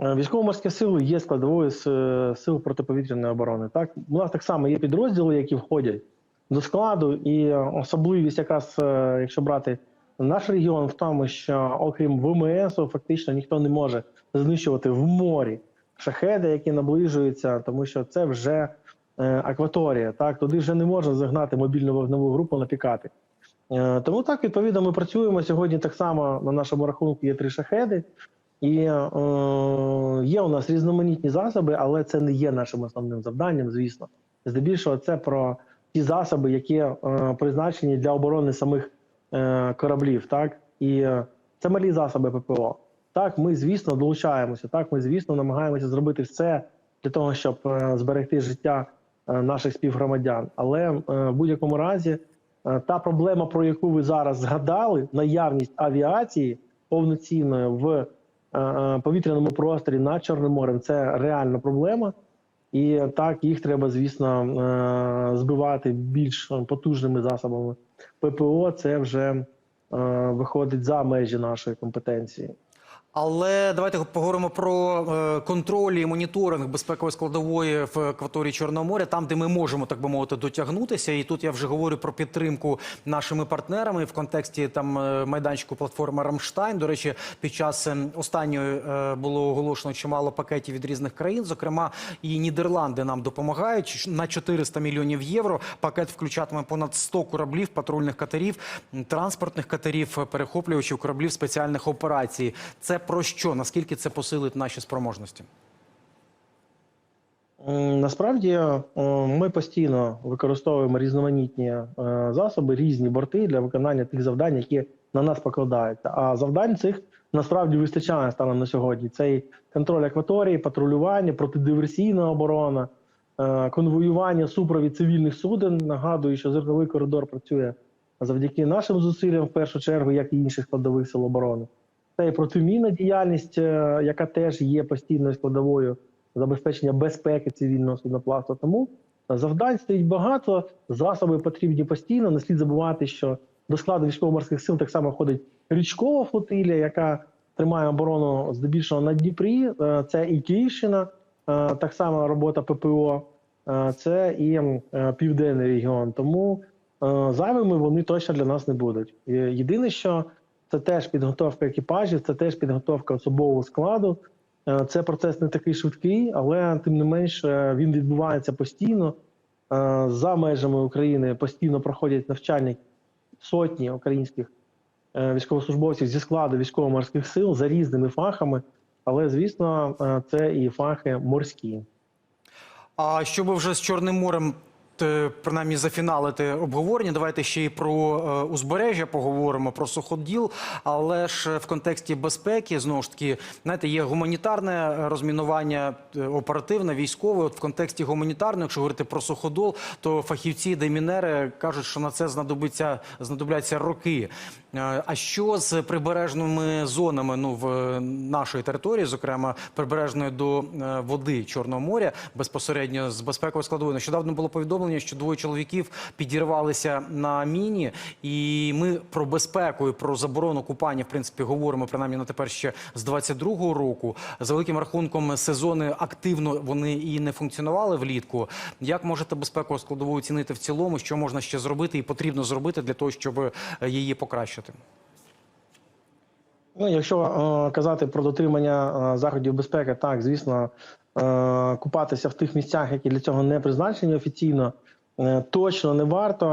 Е, Військово-морські сили є складовою з сил протиповітряної оборони. Так у нас так само є підрозділи, які входять до складу, і особливість, якраз е, якщо брати наш регіон, в тому, що окрім ВМС, фактично ніхто не може знищувати в морі шахеди, які наближуються, тому що це вже е, акваторія. Так туди вже не можна загнати мобільну вогневу групу на пікати. Е, Тому так відповідно ми працюємо сьогодні. Так само на нашому рахунку є три шахеди. І е, є у нас різноманітні засоби, але це не є нашим основним завданням, звісно. Здебільшого це про ті засоби, які е, призначені для оборони самих е, кораблів. Так і е, це малі засоби ППО. Так, ми звісно долучаємося. Так, ми звісно намагаємося зробити все для того, щоб е, зберегти життя е, наших співгромадян. Але е, в будь-якому разі е, та проблема, про яку ви зараз згадали, наявність авіації повноцінної в повітряному просторі над Чорним морем, це реальна проблема. І так їх треба, звісно, е, збивати більш потужними засобами. ППО це вже е, виходить за межі нашої компетенції. Але давайте поговоримо про е, контроль і моніторинг безпекової складової в акваторії Чорного моря, там, де ми можемо так би мовити дотягнутися. І тут я вже говорю про підтримку нашими партнерами в контексті там е, майданчику платформи Рамштайн. До речі, під час е, останньої е, було оголошено чимало пакетів від різних країн. Зокрема, і Нідерланди нам допомагають на 400 мільйонів євро. Пакет включатиме понад 100 кораблів, патрульних катерів, транспортних катерів, перехоплювачів кораблів спеціальних операцій. Це про що? Наскільки це посилить наші спроможності? Насправді е, ми постійно використовуємо різноманітні е, засоби, різні борти для виконання тих завдань, які на нас покладаються. А завдань цих насправді вистачає станом на сьогодні. Це і контроль акваторії, патрулювання, протидиверсійна оборона, е, конвоювання, супровід цивільних суден. Нагадую, що зерновий коридор працює завдяки нашим зусиллям, в першу чергу, як і інших складових сил оборони. Це і протимінна діяльність, е, яка теж є постійною складовою забезпечення безпеки цивільного судноплавства. Тому завдань стоїть багато, засоби потрібні постійно. Не слід забувати, що до складу військово-морських сил так само входить річкова флотилія, яка тримає оборону здебільшого на Дніпрі. Е, Це і Київщина, е, так само робота ППО, це і південний регіон. Тому зайвими вони точно для нас не будуть. Єдине, що це теж підготовка екіпажів, це теж підготовка особового складу. Е, Це процес не такий швидкий, але тим не менш е, він відбувається постійно. Е, За межами України постійно проходять навчання сотні українських військовослужбовців зі складу військово-морських сил за різними фахами. Але звісно, це і фахи морські. А щоб вже з Чорним морем. Т- Принаймні зафіналити обговорення. Давайте ще й про е, узбережжя поговоримо про суходіл. Але ж в контексті безпеки знову ж таки, знаєте, є гуманітарне розмінування е, оперативне, військове. От в контексті гуманітарного, якщо говорити про суходол, то фахівці демінери кажуть, що на це знадобиться знадобляться роки. Е, А що з прибережними зонами? Ну в нашої території, зокрема прибережної до е, води Чорного моря, безпосередньо з безпековою складовою. Нещодавно було повідомлення, що двоє чоловіків підірвалися на міні, і ми про безпеку і про заборону купання, в принципі, говоримо принаймні на тепер ще з 22-го року. За великим рахунком сезони активно вони і не функціонували влітку. Як можете безпекову складову оцінити в цілому? Що можна ще зробити і потрібно зробити для того, щоб е, її покращити? Ну, якщо е, казати про дотримання е, заходів безпеки, так звісно, е, купатися в тих місцях, які для цього не призначені офіційно, е, точно не варто.